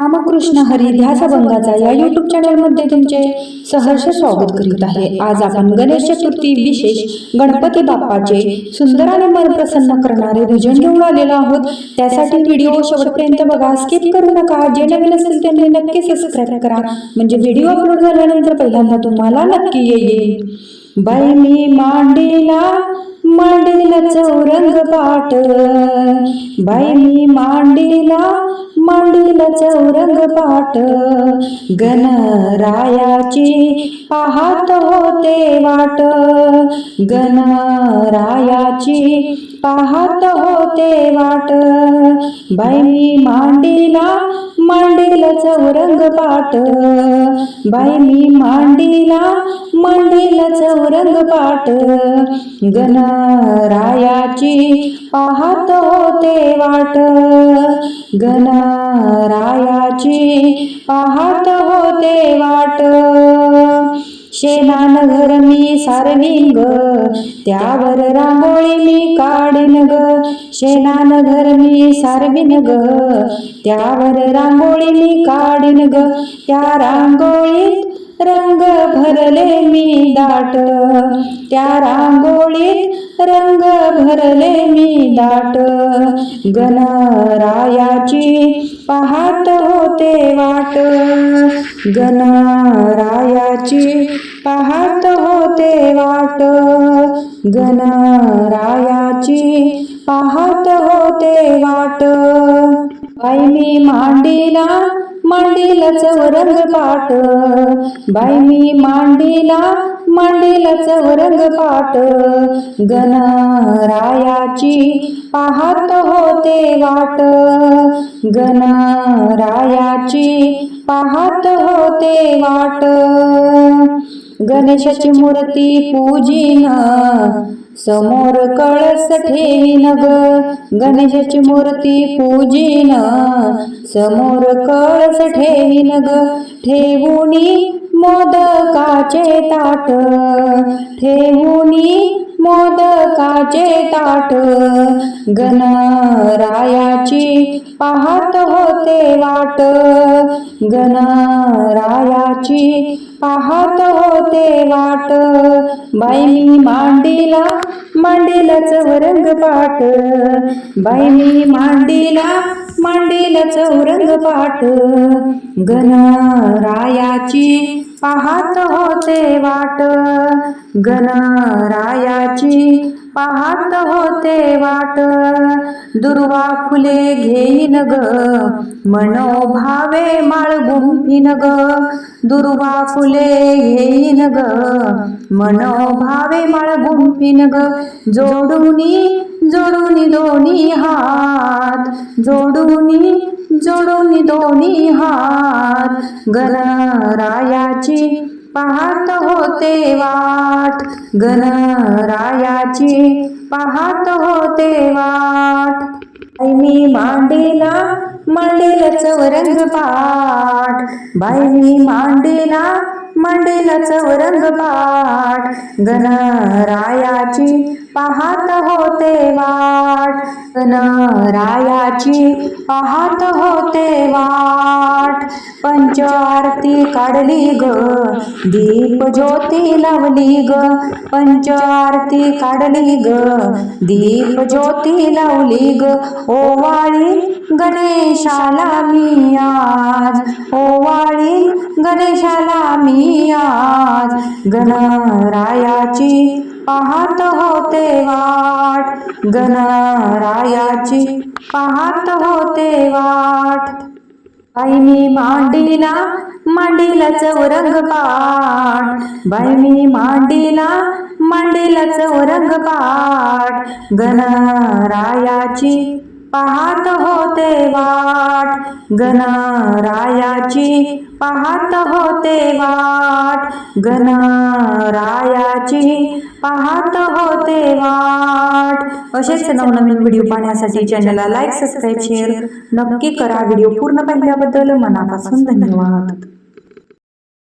रामकृष्ण हरी ध्यासभंगाचा या युट्यूब चॅनलमध्ये तुमचे सहर्ष स्वागत करीत आहे. आज आपण गणेश चतुर्थी विशेष गणपती बाप्पाचे सुंदर आणि मन प्रसन्न करणारे भजन घेऊन आलेलो आहोत. त्यासाठी व्हिडिओ शेवटपर्यंत बघा. स्किप करू नका. जे नवीन असेल त्यांनी नक्की सबस्क्राईब करा. म्हणजे व्हिडिओ अपलोड झाल्यानंतर पहिल्यांदा तुम्हाला नक्की येईल. बाई मी मांडीला मांडीला चौरंग पाट बाई मी मांडीला मांडीला चौरंग पाट गणरायाची पाहत होते वाट. गणरायाची पाहत होते वाट. बाई मी मांडीला मांडीला चौरंग पाट बाई मी मांडीला मांडीला चौरंग पाट गणरायाची पाहतो ते वाट. गणरायाची पाहत होते वाट. शेणान घर मी सारवीन ग. त्यावर रांगोळी मी काढीन ग. शेणान घर मी सारवीन ग. त्यावर रांगोळी मी काढीन ग. त्या रांगोळीत रंग भरले मी दाट. त्या रांगोळीत रंग भरले मी दाट. गणरायाची पाहत होते वाट. गणरायाची पाहत होते वाट. गणरायाची पाहत होते वाट. बाई मी मांडीला मांडीला चौरंग पाट बाई मी मांडीला मांडीला चौरंग पाट गणरायाची पाहत होते वाट. गणरायाची पाहत होते वाट. गणेशाची मूर्ती पूजिन समोर कळस ठेवीन ग. गणेशाची मूर्ती पूजिन समोर कळस ठेवीन ग. ठेवूनी मोदकाचे ताट ठेवूनी मोदकाचे ताट गणरायाची पाहत होते वाट. गणरायाची पाहत होते वाट. बाईनी मांडीला मांडीलाच चौरंग पाट बाईनी मांडीला मांडीलाच चौरंग पाट गणरायाची पाहत होते वाट. त्याची पाहत होते वाट. दुर्वा फुले घेईन ग मनोभावे माळ गुंफीन ग. दुर्वा फुले घेईन ग मनोभावे माळ गुंफीन ग. जोडूनी जोडूनी दोन्ही हात. जोडूनी जोडूनी दोन्ही हात. गणरायाची पाहत होते वाट. गणरायाची पाहत होते वाट. बाई मी मांडीला मांडीला चौरंग पाठ बाई मी मांडीला मांडेला चौरंग पाठ गणरायाची पाहत होते वाट. गणरायाची पाहत होते वाट. पंचारती काढली ग. दीप ज्योती लावली ग. पंचारती काढली ग. दीप ज्योती लावली ग. ओवाळी गणेशाला मी आज. ओवाळी गणेशाला मी आज गणरायाची पाहत होते वाट. गणरायाची पाहत होते वाट. बाईनी मांडीला मांडीला चौरंग पाट बाईनी मांडीला मांडीला चौरंग पाट गणरायाची पाहत होते वाट. गणरायाची पाहत होते वाट. गणरायाची पाहत होते वाट. असेच नवनवीन व्हिडिओ पाहण्यासाठी चॅनलला लाईक सबस्क्राईब शेअर नक्की करा. व्हिडिओ पूर्ण पाहिल्याबद्दल मनापासून धन्यवाद.